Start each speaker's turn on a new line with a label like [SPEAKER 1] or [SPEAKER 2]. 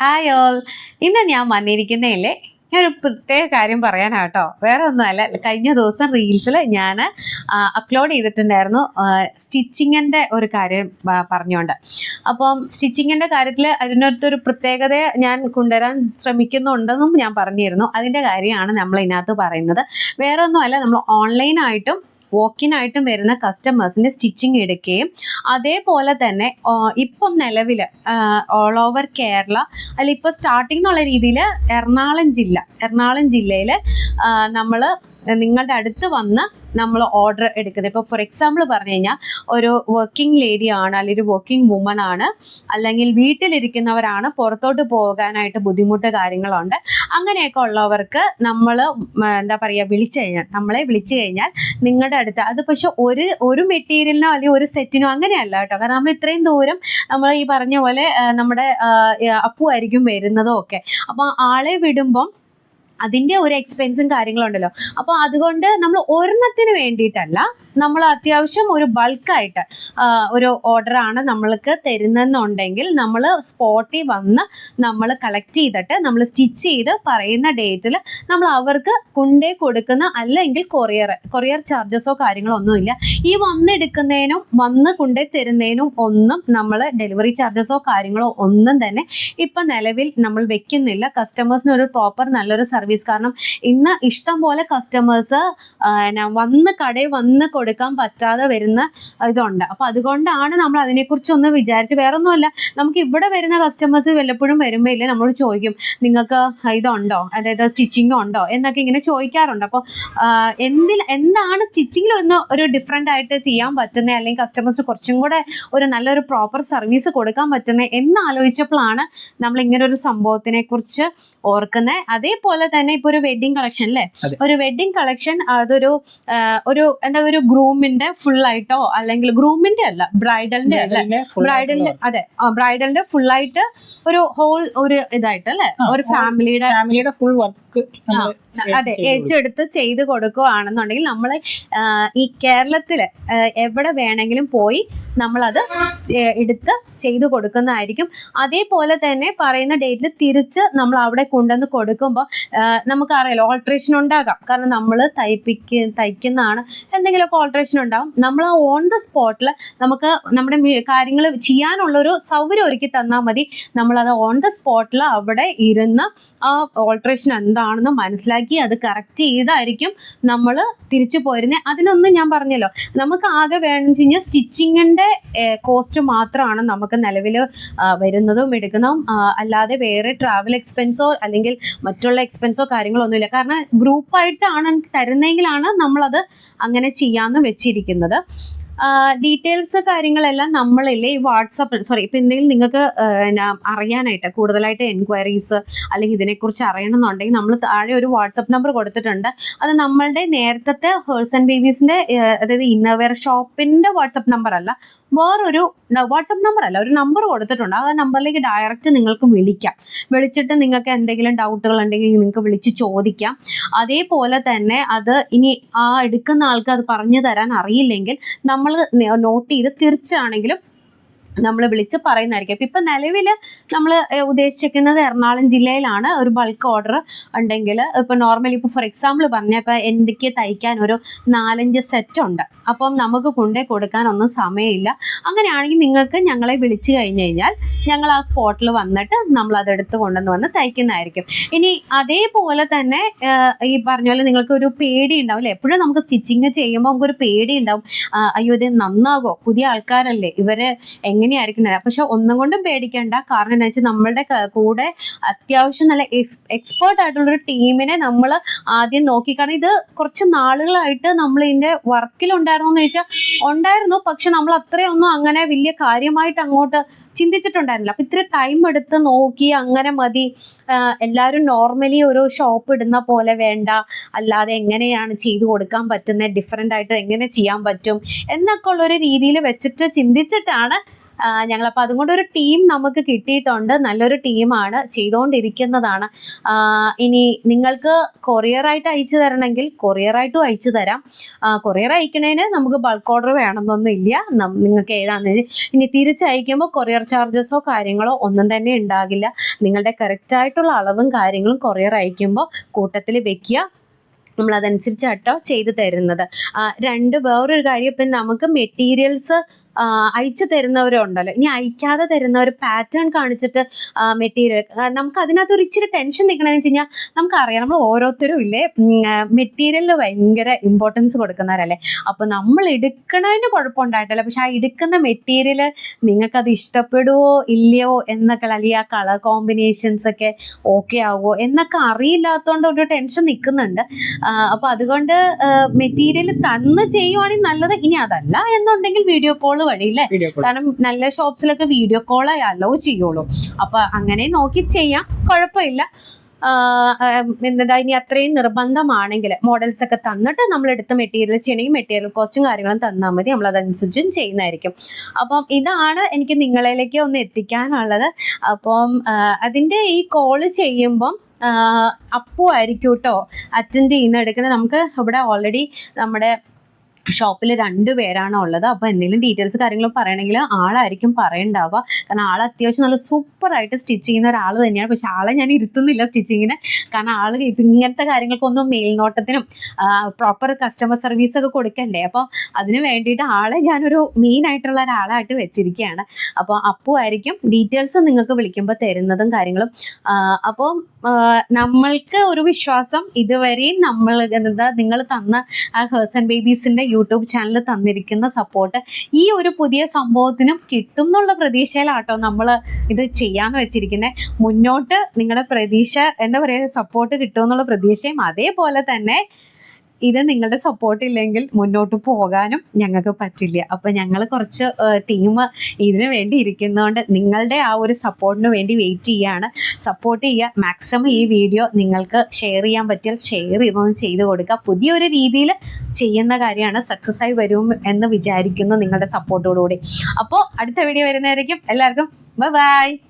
[SPEAKER 1] Hi all ഇന്ന് ഞാൻ വന്നിരിക്കുന്നതിലെ ഞാൻ ഒരു പ്രത്യേക കാര്യം പറയാനാട്ടോ. വേറെ ഒന്നുമല്ല കഴിഞ്ഞ ദിവസം റീൽസിൽ ഞാൻ അപ്ലോഡ് ചെയ്തിട്ടുണ്ടായിരുന്നു സ്റ്റിച്ചിങ്ങിന്റെ ഒരു കാര്യം പറഞ്ഞുകൊണ്ട് അപ്പം സ്റ്റിച്ചിങ്ങിന്റെ കാര്യത്തിൽ അതിനടുത്തൊരു പ്രത്യേകത ഞാൻ കൊണ്ടുവരാൻ ശ്രമിക്കുന്നുണ്ടെന്നും ഞാൻ പറഞ്ഞിരുന്നു. അതിന്റെ കാര്യമാണ് നമ്മൾ ഇതിനകത്ത് പറയുന്നത്. വേറെ ഒന്നുമല്ല നമ്മൾ ഓൺലൈനായിട്ടും വോക്കിനായിട്ടും വരുന്ന കസ്റ്റമേഴ്സിന് സ്റ്റിച്ചിങ് എടുക്കുകയും അതേപോലെ തന്നെ ഇപ്പം നിലവിൽ ഓൾ ഓവർ കേരള അല്ല ഇപ്പോൾ സ്റ്റാർട്ടിംഗ് എന്നുള്ള രീതിയിൽ എറണാകുളം ജില്ല എറണാകുളം ജില്ലയിൽ നമ്മൾ നിങ്ങളുടെ അടുത്ത് വന്ന് നമ്മൾ ഓർഡർ എടുക്കുന്നത്. ഇപ്പോൾ ഫോർ എക്സാമ്പിൾ പറഞ്ഞു കഴിഞ്ഞാൽ ഒരു വർക്കിംഗ് ലേഡി ആണ് അല്ലെങ്കിൽ ഒരു വർക്കിംഗ് വുമൺ ആണ് അല്ലെങ്കിൽ വീട്ടിലിരിക്കുന്നവരാണ് പുറത്തോട്ട് പോകാനായിട്ട് ബുദ്ധിമുട്ട് കാര്യങ്ങളുണ്ട്. അങ്ങനെയൊക്കെ ഉള്ളവർക്ക് നമ്മൾ എന്താ പറയുക വിളിച്ചു കഴിഞ്ഞാൽ നമ്മളെ വിളിച്ചു കഴിഞ്ഞാൽ നിങ്ങളുടെ അടുത്ത് അത് പക്ഷെ ഒരു ഒരു മെറ്റീരിയലിനോ അല്ലെങ്കിൽ ഒരു സെറ്റിനോ അങ്ങനെയല്ല കേട്ടോ. കാരണം നമ്മൾ ഇത്രയും ദൂരം നമ്മൾ ഈ പറഞ്ഞ പോലെ നമ്മുടെ അപ്പു ആയിരിക്കും വരുന്നതും ഒക്കെ. അപ്പോൾ ആളെ വിടുമ്പം അതിന്റെ ഒരു എക്സ്പെൻസും കാര്യങ്ങളുണ്ടല്ലോ അപ്പോൾ അതുകൊണ്ട് നമ്മൾ ഒരെണ്ണത്തിന് വേണ്ടിയിട്ടല്ല നമ്മൾ അത്യാവശ്യം ഒരു ബൾക്കായിട്ട് ഒരു ഓർഡറാണ് നമ്മൾക്ക് തരുന്നെന്നുണ്ടെങ്കിൽ നമ്മൾ സ്പോട്ടിൽ വന്ന് നമ്മൾ കളക്ട് ചെയ്തിട്ട് നമ്മൾ സ്റ്റിച്ച് ചെയ്ത് പറയുന്ന ഡേറ്റിൽ നമ്മൾ അവർക്ക് കൊണ്ടേ കൊടുക്കുന്ന അല്ലെങ്കിൽ കൊറിയർ കൊറിയർ ചാർജസോ കാര്യങ്ങളോ ഒന്നുമില്ല ഈ വന്നെടുക്കുന്നതിനും വന്ന് കൊണ്ടേ തരുന്നതിനും ഒന്നും നമ്മൾ ഡെലിവറി ചാർജസോ കാര്യങ്ങളോ ഒന്നും തന്നെ ഇപ്പം നിലവിൽ നമ്മൾ വെക്കുന്നില്ല. കസ്റ്റമേഴ്സിന് ഒരു പ്രോപ്പർ നല്ലൊരു സർവീസ് കാരണം ഇന്ന് ഇഷ്ടം പോലെ കസ്റ്റമേഴ്സ് വന്ന് കടയിൽ വന്ന് കൊടുക്കാൻ പറ്റാതെ വരുന്ന ഇതുണ്ട്. അപ്പോൾ അതുകൊണ്ടാണ് നമ്മൾ അതിനെക്കുറിച്ച് ഒന്ന് വിചാരിച്ച് വേറൊന്നുമല്ല. നമുക്ക് ഇവിടെ വരുന്ന കസ്റ്റമേഴ്സ് വല്ലപ്പോഴും വരുമ്പോൾ ഇല്ലേ നമ്മളോട് ചോദിക്കും നിങ്ങൾക്ക് ഇതുണ്ടോ? അതായത് സ്റ്റിച്ചിങ് ഉണ്ടോ? എന്നൊക്കെ ഇങ്ങനെ ചോദിക്കാറുണ്ട്. അപ്പോൾ എന്തിൽ എന്താണ് സ്റ്റിച്ചിങ്ങിൽ ഒന്ന് ഒരു ഡിഫറെന്റ് ആയിട്ട് ചെയ്യാൻ പറ്റുന്നത് അല്ലെങ്കിൽ കസ്റ്റമേഴ്സ് കുറച്ചും കൂടെ ഒരു നല്ലൊരു പ്രോപ്പർ സർവീസ് കൊടുക്കാൻ പറ്റുന്നത് എന്ന് ആലോചിച്ചപ്പോഴാണ് നമ്മൾ ഇങ്ങനെ ഒരു സംഭവത്തിനെ കുറിച്ച് ഓർക്കുന്നത് അതേപോലെ തന്നെ ഇപ്പൊ ഒരു വെഡിങ് കളക്ഷൻ അല്ലേ ഒരു വെഡിങ് കളക്ഷൻ അതൊരു ഒരു എന്താ ഒരു ഗ്രൂമിന്റെ ഫുൾ ആയിട്ടോ അല്ലെങ്കിൽ ഗ്രൂമിന്റെ അല്ല ബ്രൈഡലിന്റെ അല്ല. ബ്രൈഡലിന്റെ അതെ. ബ്രൈഡലിന്റെ ഫുൾ ആയിട്ട് ഒരു ഹോൾ ഒരു ഇതായിട്ട് അല്ലെ? ഒരു ഫാമിലിയുടെ
[SPEAKER 2] ഫാമിലിയുടെ ഫുൾ വർക്ക്
[SPEAKER 1] അതെ ഏറ്റെടുത്ത് ചെയ്ത് കൊടുക്കുകയാണെന്നുണ്ടെങ്കിൽ നമ്മൾ ഈ കേരളത്തിൽ എവിടെ വേണമെങ്കിലും പോയി നമ്മളത് എടുത്ത് ചെയ്ത് കൊടുക്കുന്നതായിരിക്കും. അതേപോലെ തന്നെ പറയുന്ന ഡേറ്റിൽ തിരിച്ച് നമ്മൾ അവിടെ കൊണ്ടുവന്ന് കൊടുക്കുമ്പോൾ നമുക്കറിയാലോ ഓൾട്രേഷൻ ഉണ്ടാകാം. കാരണം നമ്മൾ തയ്പ്പിക്ക തയ്ക്കുന്നതാണ്. എന്തെങ്കിലുമൊക്കെ ഓൾട്രേഷൻ ഉണ്ടാകും നമ്മൾ ആ ഓൺ ദ സ്പോട്ടിൽ നമുക്ക് നമ്മുടെ കാര്യങ്ങൾ ചെയ്യാനുള്ളൊരു സൗകര്യം ഒരുക്കി തന്നാൽ മതി. നമ്മളത് ഓൺ ദ സ്പോട്ടിൽ അവിടെ ഇരുന്ന് ആ ഓൾട്രേഷൻ എന്താണെന്ന് മനസ്സിലാക്കി അത് കറക്റ്റ് ചെയ്തായിരിക്കും നമ്മൾ തിരിച്ചു പോരുന്നത് അതിനൊന്നും ഞാൻ പറഞ്ഞല്ലോ. നമുക്ക് ആകെ വേണമെന്ന് വെച്ച് കഴിഞ്ഞാൽ സ്റ്റിച്ചിങ്ങിന്റെ കോസ്റ്റ് മാത്രമാണ് നമുക്ക് നിലവിൽ വരുന്നതും എടുക്കുന്നതും. അല്ലാതെ വേറെ ട്രാവൽ എക്സ്പെൻസോ അല്ലെങ്കിൽ മറ്റുള്ള എക്സ്പെൻസോ കാര്യങ്ങളോ ഒന്നുമില്ല കാരണം ഗ്രൂപ്പായിട്ടാണ് തരുന്നെങ്കിലാണ് നമ്മളത് അങ്ങനെ ചെയ്യാമെന്ന് വെച്ചിരിക്കുന്നത്. ഡീറ്റെയിൽസ് കാര്യങ്ങളെല്ലാം നമ്മളില്ലേ ഈ വാട്സപ്പ് സോറി ഇപ്പം എന്തെങ്കിലും നിങ്ങൾക്ക് അറിയാനായിട്ട് കൂടുതലായിട്ട് എൻക്വയറീസ് അല്ലെങ്കിൽ ഇതിനെക്കുറിച്ച് അറിയണമെന്നുണ്ടെങ്കിൽ നമ്മൾ താഴെ ഒരു വാട്സപ്പ് നമ്പർ കൊടുത്തിട്ടുണ്ട്. അത് നമ്മളുടെ നേരത്തെ ഹേഴ്സ് ആൻഡ് ബേബീസിന്റെ അതായത് ഇന്നർവെയർ ഷോപ്പിന്റെ വാട്സപ്പ് നമ്പർ അല്ല വേറൊരു വാട്സപ്പ് നമ്പർ അല്ല ഒരു നമ്പർ കൊടുത്തിട്ടുണ്ട്. ആ നമ്പറിലേക്ക് ഡയറക്റ്റ് നിങ്ങൾക്ക് വിളിക്കാം. വിളിച്ചിട്ട് നിങ്ങൾക്ക് എന്തെങ്കിലും ഡൗട്ടുകൾ ഉണ്ടെങ്കിൽ നിങ്ങൾക്ക് വിളിച്ച് ചോദിക്കാം. അതേപോലെ തന്നെ അത് ഇനി ആ എടുക്കുന്ന ആൾക്ക് അത് പറഞ്ഞു തരാൻ അറിയില്ലെങ്കിൽ നമ്മൾ നോട്ട് ചെയ്ത് തിരിച്ചാണെങ്കിലും നമ്മൾ വിളിച്ച് പറയുന്നതായിരിക്കും. അപ്പം ഇപ്പം നിലവിൽ നമ്മൾ ഉദ്ദേശിക്കുന്നത് എറണാകുളം ജില്ലയിലാണ് ഒരു ബൾക്ക് ഓർഡർ ഉണ്ടെങ്കിൽ ഇപ്പം നോർമലി ഇപ്പോൾ ഫോർ എക്സാമ്പിൾ പറഞ്ഞാൽ ഇപ്പം എന്തൊക്കെ തയ്ക്കാൻ ഒരു നാലഞ്ച് സെറ്റ് ഉണ്ട്. അപ്പം നമുക്ക് കൊണ്ടേ കൊടുക്കാനൊന്നും സമയമില്ല. അങ്ങനെയാണെങ്കിൽ നിങ്ങൾക്ക് ഞങ്ങളെ വിളിച്ചു കഴിഞ്ഞ് കഴിഞ്ഞാൽ ഞങ്ങൾ ആ സ്പോട്ടിൽ വന്നിട്ട് നമ്മൾ അതെടുത്ത് കൊണ്ടുവന്ന് വന്ന് തയ്ക്കുന്നതായിരിക്കും. ഇനി അതേപോലെ തന്നെ ഈ പറഞ്ഞ പോലെ നിങ്ങൾക്ക് ഒരു പേടി ഉണ്ടാവും അല്ലേ? എപ്പോഴും നമുക്ക് സ്റ്റിച്ചിങ് ചെയ്യുമ്പോൾ നമുക്കൊരു പേടി ഉണ്ടാവും. അയ്യോ ഇത് നന്നാകോ? പുതിയ ആൾക്കാരല്ലേ. ഇവർ എങ്ങനെയായിരിക്കും തരാം പക്ഷെ ഒന്നും കൊണ്ടും പേടിക്കേണ്ട. കാരണം എന്താ വെച്ചാൽ നമ്മളുടെ കൂടെ അത്യാവശ്യം നല്ല എക്സ്പേർട്ട് ആയിട്ടുള്ള ഒരു ടീമിനെ നമ്മൾ ആദ്യം നോക്കി. കാരണം ഇത് കുറച്ച് നാളുകളായിട്ട് നമ്മൾ ഇതിന്റെ വർക്കിലുണ്ടായിരുന്നു എന്ന് ചോദിച്ചാൽ ഉണ്ടായിരുന്നു. പക്ഷെ നമ്മൾ അത്രയൊന്നും അങ്ങനെ വലിയ കാര്യമായിട്ട് അങ്ങോട്ട് ചിന്തിച്ചിട്ടുണ്ടായിരുന്നില്ല. അപ്പൊ ഇത്ര ടൈം എടുത്ത് നോക്കി അങ്ങനെ മതി. എല്ലാവരും നോർമലി ഒരു ഷോപ്പ് ഇടുന്ന പോലെ വേണ്ട. അല്ലാതെ എങ്ങനെയാണ് ചെയ്തു കൊടുക്കാൻ പറ്റുന്നത് ഡിഫറെന്റ് ആയിട്ട് എങ്ങനെ ചെയ്യാൻ പറ്റും? എന്നൊക്കെ ഉള്ളൊരു രീതിയിൽ വെച്ചിട്ട് ചിന്തിച്ചിട്ടാണ് ഞങ്ങളപ്പോൾ അതുകൊണ്ട് ഒരു ടീം നമുക്ക് കിട്ടിയിട്ടുണ്ട്. നല്ലൊരു ടീമാണ് ചെയ്തുകൊണ്ടിരിക്കുന്നതാണ് ഇനി നിങ്ങൾക്ക് കൊറിയറായിട്ട് അയച്ചു തരണമെങ്കിൽ കൊറിയറായിട്ടും അയച്ചു തരാം. കൊറിയർ അയക്കണേന് നമുക്ക് ബൾക്ക് ഓർഡർ വേണമെന്നൊന്നും ഇല്ല. നിങ്ങൾക്ക് ഏതാണ്? ഇനി തിരിച്ചയക്കുമ്പോൾ കൊറിയർ ചാർജസോ കാര്യങ്ങളോ ഒന്നും തന്നെ ഉണ്ടാകില്ല. നിങ്ങളുടെ കറക്റ്റായിട്ടുള്ള അളവും കാര്യങ്ങളും കൊറിയർ അയക്കുമ്പോൾ കൂട്ടത്തിൽ വെക്കുക. നമ്മൾ അതനുസരിച്ചാട്ടോ ചെയ്തു തരുന്നത്. രണ്ട് വേറൊരു കാര്യം ഇപ്പം നമുക്ക് മെറ്റീരിയൽസ് അയച്ചു തരുന്നവരുണ്ടല്ലോ ഇനി അയക്കാതെ തരുന്ന ഒരു പാറ്റേൺ കാണിച്ചിട്ട് മെറ്റീരിയൽ നമുക്ക് അതിനകത്ത് ഒരു ഇച്ചിരി ടെൻഷൻ നിൽക്കണമെന്ന് വെച്ച് കഴിഞ്ഞാൽ നമുക്കറിയാം നമ്മൾ ഓരോരുത്തരും ഇല്ലേ മെറ്റീരിയലിൽ ഭയങ്കര ഇമ്പോർട്ടൻസ് കൊടുക്കുന്നവരല്ലേ. അപ്പോൾ നമ്മൾ എടുക്കണതിന് കുഴപ്പമുണ്ടായിട്ടില്ല. പക്ഷെ ആ എടുക്കുന്ന മെറ്റീരിയൽ നിങ്ങൾക്കത് ഇഷ്ടപ്പെടുവോ ഇല്ലയോ എന്നൊക്കെ അല്ലെങ്കിൽ ആ കളർ കോമ്പിനേഷൻസ് ഒക്കെ ഓക്കെ ആവുമോ എന്നൊക്കെ അറിയില്ലാത്തതുകൊണ്ട് ഒരു ടെൻഷൻ നിൽക്കുന്നുണ്ട് അപ്പോൾ അതുകൊണ്ട് മെറ്റീരിയൽ തന്ന് ചെയ്യുവാണെങ്കിൽ നല്ലത്. ഇനി അതല്ല എന്നുണ്ടെങ്കിൽ വീഡിയോ കോൾ വഴിയില്ലേ?
[SPEAKER 2] വഴി അല്ലേ
[SPEAKER 1] കാരണം നല്ല ഷോപ്സിലൊക്കെ വീഡിയോ കോൾ അലോ ചെയ്യുള്ളൂ. അപ്പൊ അങ്ങനെ നോക്കി ചെയ്യാം. കുഴപ്പമില്ല. എന്താ ഇനി അത്രയും നിർബന്ധമാണെങ്കിൽ മോഡൽസ് ഒക്കെ തന്നിട്ട് നമ്മൾ എടുത്ത മെറ്റീരിയൽ ചെയ്യണമെങ്കിൽ മെറ്റീരിയൽ കോസ്റ്റും കാര്യങ്ങളും തന്നാൽ മതി. നമ്മൾ അതനുസരിച്ചും ചെയ്യുന്നതായിരിക്കും. അപ്പം ഇതാണ് എനിക്ക് നിങ്ങളിലേക്ക് ഒന്ന് എത്തിക്കാനുള്ളത്. അപ്പം അതിന്റെ ഈ കോൾ ചെയ്യുമ്പം അപ്പു ആയിരിക്കും കേട്ടോ അറ്റൻഡ് ചെയ്യുന്ന എടുക്കുന്നത് നമുക്ക് ഇവിടെ ഓൾറെഡി നമ്മുടെ ഷോപ്പിൽ രണ്ട് പേരാണ് ഉള്ളത്. അപ്പോൾ എന്തെങ്കിലും ഡീറ്റെയിൽസ് കാര്യങ്ങളും പറയണമെങ്കിൽ ആളായിരിക്കും പറയണ്ടാവുക. കാരണം ആൾ അത്യാവശ്യം നല്ല സൂപ്പറായിട്ട് സ്റ്റിച്ച് ചെയ്യുന്ന ഒരാൾ തന്നെയാണ്. പക്ഷെ ആളെ ഞാൻ ഇരുത്തുന്നില്ല സ്റ്റിച്ചിങ്ങിന് കാരണം ആൾ ഇങ്ങനത്തെ കാര്യങ്ങൾക്കൊന്നും മേൽനോട്ടത്തിനും പ്രോപ്പർ കസ്റ്റമർ സർവീസ് ഒക്കെ കൊടുക്കണ്ടേ. അപ്പോൾ അതിന് വേണ്ടിയിട്ട് ആളെ ഞാനൊരു മെയിൻ ആയിട്ടുള്ള ഒരാളായിട്ട് വെച്ചിരിക്കുകയാണ്. അപ്പോൾ അപ്പു ആയിരിക്കും ഡീറ്റെയിൽസ് നിങ്ങൾക്ക് വിളിക്കുമ്പോൾ തരുന്നതും കാര്യങ്ങളും. അപ്പോൾ നമ്മൾക്ക് ഒരു വിശ്വാസം ഇതുവരെയും നമ്മൾ നിങ്ങൾ തന്ന ആ ഹേഴ്സൺ ബേബീസിന്റെ യൂട്യൂബ് ചാനൽ തന്നിരിക്കുന്ന സപ്പോർട്ട് ഈ ഒരു പുതിയ സംഭവത്തിനും കിട്ടും എന്നുള്ള പ്രതീക്ഷയിലാട്ടോ നമ്മൾ ഇത് ചെയ്യാന്ന് വെച്ചിരിക്കുന്നത് മുന്നോട്ട് നിങ്ങളുടെ പ്രതീക്ഷ എന്താ പറയുക സപ്പോർട്ട് കിട്ടും എന്നുള്ള പ്രതീക്ഷയും അതേപോലെ തന്നെ ഇത് നിങ്ങളുടെ സപ്പോർട്ട് ഇല്ലെങ്കിൽ മുന്നോട്ട് പോകാനും ഞങ്ങൾക്ക് പറ്റില്ല. അപ്പം ഞങ്ങൾ കുറച്ച് ടീം ഇതിനു വേണ്ടി ഇരിക്കുന്നതുകൊണ്ട് നിങ്ങളുടെ ആ ഒരു സപ്പോർട്ടിന് വേണ്ടി വെയിറ്റ് ചെയ്യാണ്. സപ്പോർട്ട് ചെയ്യുക മാക്സിമം ഈ വീഡിയോ നിങ്ങൾക്ക് ഷെയർ ചെയ്യാൻ പറ്റിയാൽ ഷെയർ ചെയ്തൊന്ന് ചെയ്ത് കൊടുക്കുക. പുതിയൊരു രീതിയിൽ ചെയ്യുന്ന കാര്യമാണ് സക്സസ് ആയി വരും എന്ന് വിചാരിക്കുന്നു നിങ്ങളുടെ സപ്പോർട്ടോടുകൂടി അപ്പോൾ അടുത്ത വീഡിയോ വരുന്നവരേക്കും എല്ലാവർക്കും ബൈ ബൈ